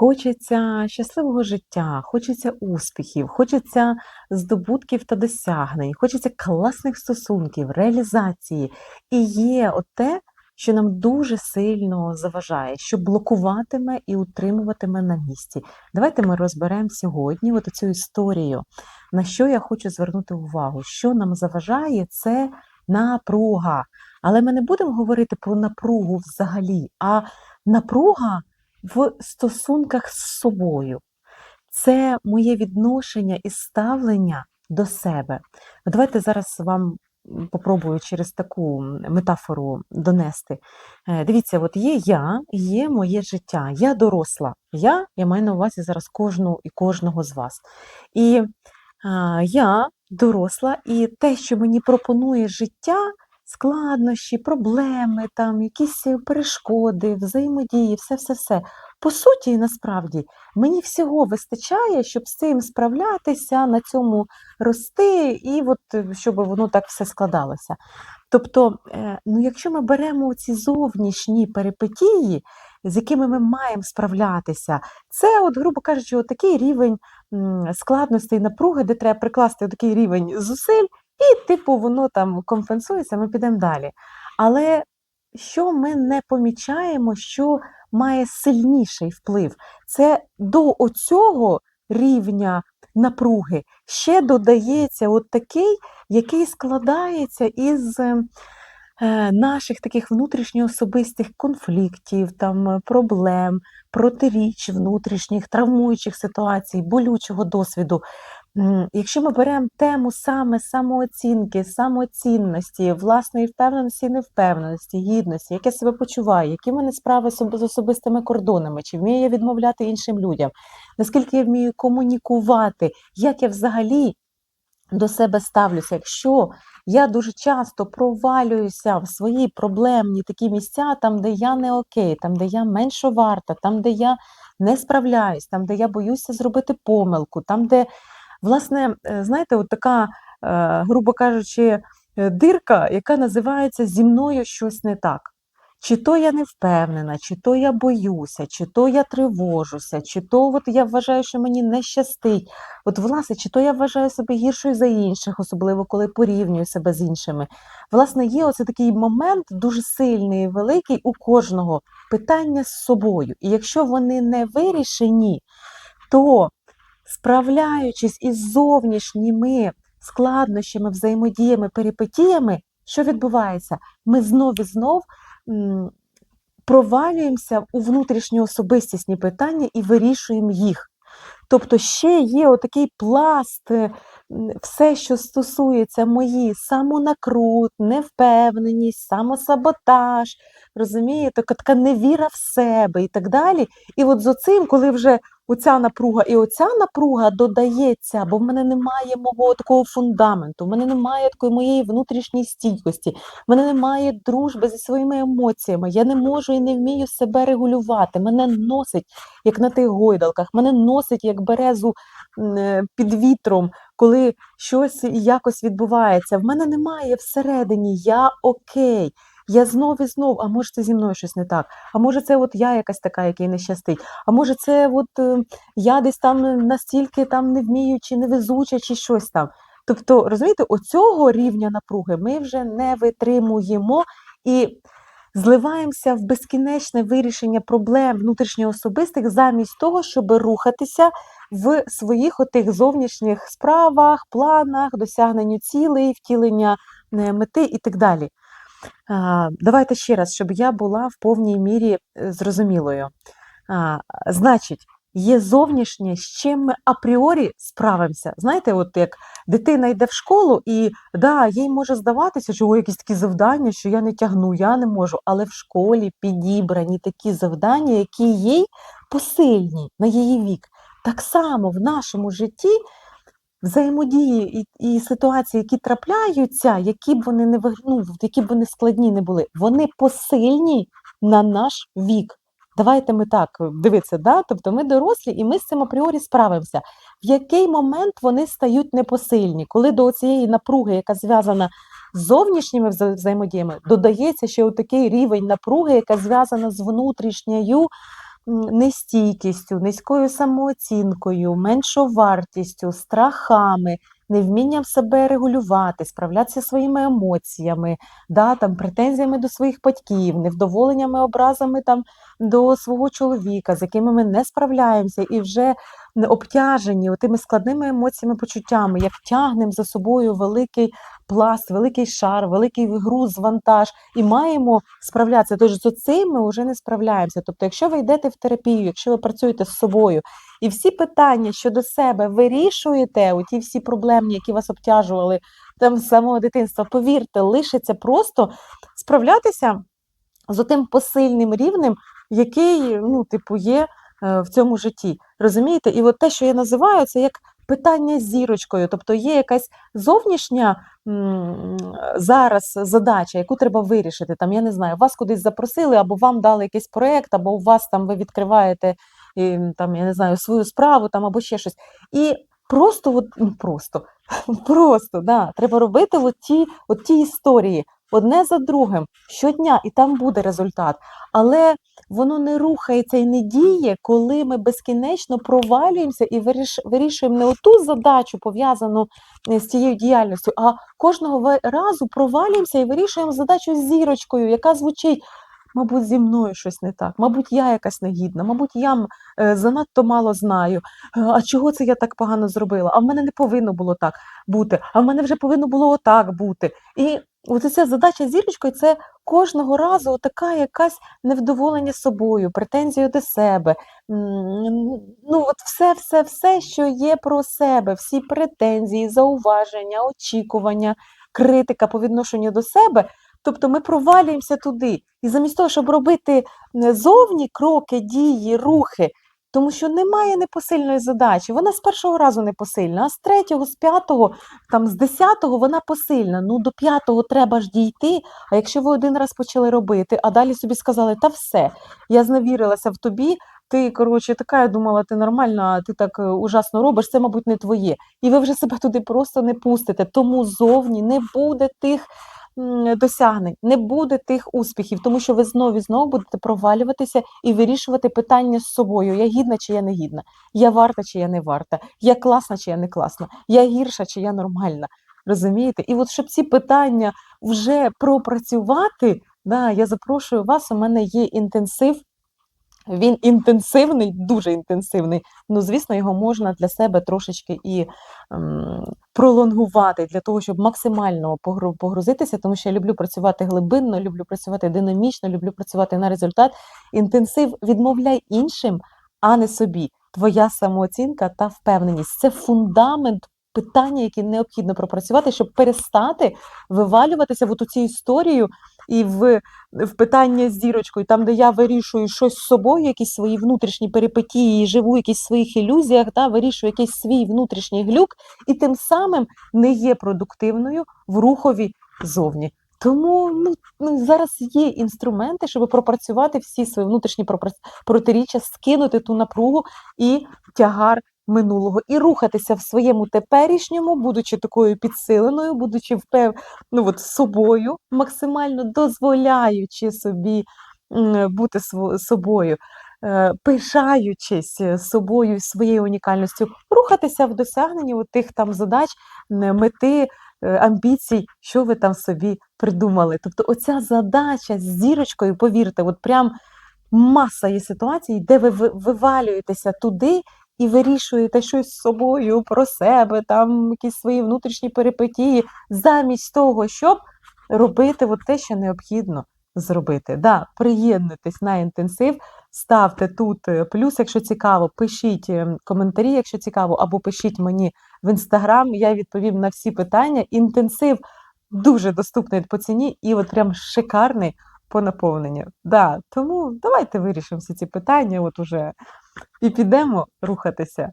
Хочеться щасливого життя, хочеться успіхів, хочеться здобутків та досягнень, хочеться класних стосунків, реалізації. І є те, що нам дуже сильно заважає, що блокуватиме і утримуватиме на місці. Давайте ми розберемо сьогодні от цю історію, на що я хочу звернути увагу. Що нам заважає, це напруга. Але ми не будемо говорити про напругу взагалі, а напруга в стосунках з собою. Це моє відношення і ставлення до себе. Давайте зараз вам попробую через таку метафору донести. Е, Дивіться, от є я, є моє життя. Я доросла. Я, я маю на увазі зараз кожну і кожного з вас. І а, я доросла, і те, що мені пропонує життя, складнощі, проблеми, там, якісь перешкоди, взаємодії, все-все-все. По суті, насправді, мені всього вистачає, щоб з цим справлятися, на цьому рости, і от, е, щоб воно так все складалося. Тобто, е, ну, якщо ми беремо ці зовнішні перипетії, з якими ми маємо справлятися, це, от, грубо кажучи, от такий рівень складності і напруги, де треба прикласти такий рівень зусиль, і, типу, воно там компенсується, ми підемо далі. Але що ми не помічаємо, що має сильніший вплив? Це до оцього рівня напруги ще додається от такий, який складається із е, наших таких внутрішньоособистих конфліктів, там, е, проблем, протиріч внутрішніх, травмуючих ситуацій, болючого досвіду. Якщо ми беремо тему саме самооцінки, самоцінності, власної впевненості і невпевненості, гідності, як я себе почуваю, які в мене справи з особистими кордонами, чи вмію я відмовляти іншим людям, наскільки я вмію комунікувати, як я взагалі до себе ставлюся. Якщо я дуже часто провалююся в свої проблемні такі місця, там, де я не окей, там, де я менше варта, там, де я не справляюсь, там, де я боюся зробити помилку, там, де, власне, е, знаєте, от така, е, грубо кажучи, е, дирка, яка називається зі мною щось не так. Чи то я не впевнена, чи то я боюся, чи то я тривожуся, чи то от я вважаю, що мені не щастить. От, власне, чи то я вважаю себе гіршою за інших, особливо коли порівнюю себе з іншими. Власне, є оце такий момент дуже сильний і великий у кожного питання з собою. І якщо вони не вирішені, то справляючись із зовнішніми складнощами, взаємодіями, перипетіями, що відбувається? Ми знов і знов провалюємося у внутрішньоособистісні питання і вирішуємо їх. Тобто ще є отакий пласт, е, все, що стосується мої самонакрут, невпевненість, самосаботаж, розумієте, така невіра в себе і так далі. І от з оцим, коли вже оця напруга і оця напруга додається, бо в мене немає мого такого фундаменту, в мене немає такої моєї внутрішньої стійкості, в мене немає дружби зі своїми емоціями, я не можу і не вмію себе регулювати, мене носить, як на тих гойдалках, мене носить, як березу е, під вітром, коли щось якось відбувається. В мене немає всередині, я окей. Я знов і знов, а може це зі мною щось не так, а може це от я якась така, який не щастить, а може це от е, я десь там настільки там не вмію, чи невезуча, чи щось там. Тобто, розумієте, оцього рівня напруги ми вже не витримуємо і зливаємося в безкінечне вирішення проблем внутрішньоособистих замість того, щоб рухатися в своїх отих зовнішніх справах, планах, досягненню цілей, втілення е, мети і так далі. Давайте ще раз, щоб я була в повній мірі е, зрозумілою. Значить, є зовнішнє, з чим ми апріорі справимося. Знаєте, от як дитина йде в школу, і да, їй може здаватися, що «Ой, якісь такі завдання, що я не тягну, я не можу. Але в школі підібрані такі завдання, які їй посильні на її вік. Так само в нашому житті взаємодії і, і ситуації, які трапляються, які б вони не ну, які б вони складні не були, вони посильні на наш вік. Давайте ми так дивитися, да? тобто ми дорослі, і ми з цим апріорі справимося. В який момент вони стають непосильні, коли до цієї напруги, яка зв'язана з зовнішніми вза- взаємодіями, додається ще такий рівень напруги, яка зв'язана з внутрішньою нестійкістю, низькою самооцінкою, меншовартістю, страхами, невмінням себе регулювати, справлятися своїми емоціями, да, там, претензіями до своїх батьків, невдоволеннями, образами там, до свого чоловіка, з якими ми не справляємося і вже обтяжені тими складними емоціями, почуттями, як тягнемо за собою великий пласт, великий шар, великий груз, вантаж, і маємо справлятися. Тож з цим ми вже не справляємося. Тобто, якщо ви йдете в терапію, якщо ви працюєте з собою, і всі питання щодо себе вирішуєте, оті всі проблемні, які вас обтяжували там з самого дитинства, повірте, лишиться просто справлятися з отим посильним рівнем, який, ну, типу, є е, в цьому житті. Розумієте? І от те, що я називаю, це як питання з зірочкою. Тобто є якась зовнішня зараз задача, яку треба вирішити. Там, я не знаю, вас кудись запросили, або вам дали якийсь проєкт, або у вас там ви відкриваєте там, я не знаю, свою справу там, або ще щось. І просто, от, ну, просто, просто, да, треба робити от ті, от ті історії одне за другим щодня, і там буде результат. Але воно не рухається і не діє, коли ми безкінечно провалюємося і виріш, вирішуємо не оту задачу, пов'язану е, з цією діяльністю, а кожного разу провалюємося і вирішуємо задачу з зірочкою, яка звучить. Мабуть, зі мною щось не так, мабуть, я якась негідна, мабуть, я е, занадто мало знаю. Е, А чого це я так погано зробила? А в мене не повинно було так бути, а в мене вже повинно було отак бути. І от ця задача зірочкою це кожного разу така якась невдоволення собою, претензію до себе. Ну, от все, все, все, що є про себе, всі претензії, зауваження, очікування, критика по відношенню до себе. Тобто ми провалюємося туди. І замість того, щоб робити зовні кроки, дії, рухи, тому що немає непосильної задачі. Вона з першого разу не посильна, а з третього, з п'ятого, там з десятого вона посильна. Ну до п'ятого треба ж дійти. А якщо ви один раз почали робити, а далі собі сказали, та все, я зневірилася в тобі. Ти, коротше, така, я думала, ти нормальна, ти так е, ужасно робиш, це, мабуть, не твоє. І ви вже себе туди просто не пустите. Тому зовні не буде тих досягнень, не буде тих успіхів, тому що ви знову і знову будете провалюватися і вирішувати питання з собою: я гідна чи я не гідна, я варта чи я не варта, я класна чи я не класна, я гірша чи я нормальна. Розумієте? І от щоб ці питання вже пропрацювати, да, я запрошую вас. У мене є інтенсив. Він інтенсивний, дуже інтенсивний. Ну, звісно, його можна для себе трошечки і ем, пролонгувати для того, щоб максимально погру- погрузитися, тому що я люблю працювати глибинно, люблю працювати динамічно, люблю працювати на результат. Інтенсив відмовляй іншим, а не собі. Твоя самооцінка та впевненість це фундамент питання, які необхідно пропрацювати, щоб перестати вивалюватися в цю історію і в в питання з зірочкою, там, де я вирішую щось з собою, якісь свої внутрішні перипетії, живу в якісь своїх ілюзіях, да, вирішую якийсь свій внутрішній глюк, і тим самим не є продуктивною в рухові зовні. Тому ну, ну, зараз є інструменти, щоб пропрацювати всі свої внутрішні протиріччя, скинути ту напругу і тягар минулого, і рухатися в своєму теперішньому, будучи такою підсиленою, будучи впев... ну, от, собою, максимально дозволяючи собі бути собою, е, пишаючись е, собою своєю унікальністю, рухатися в досягненні тих там задач, мети, е, амбіцій, що ви там собі придумали. Тобто, оця задача з зірочкою, повірте, от прям маса є ситуацій, де ви- вивалюєтеся туди і вирішуєте щось з собою про себе, там якісь свої внутрішні перипетії, замість того, щоб робити от те, що необхідно зробити. Да, приєднуйтесь на інтенсив, ставте тут е, плюс, якщо цікаво, пишіть е, коментарі, якщо цікаво, або пишіть мені в інстаграм. Я відповім на всі питання. Інтенсив дуже доступний по ціні і от прям шикарний по наповненню. Да, тому давайте вирішимо всі ці питання, от уже і підемо рухатися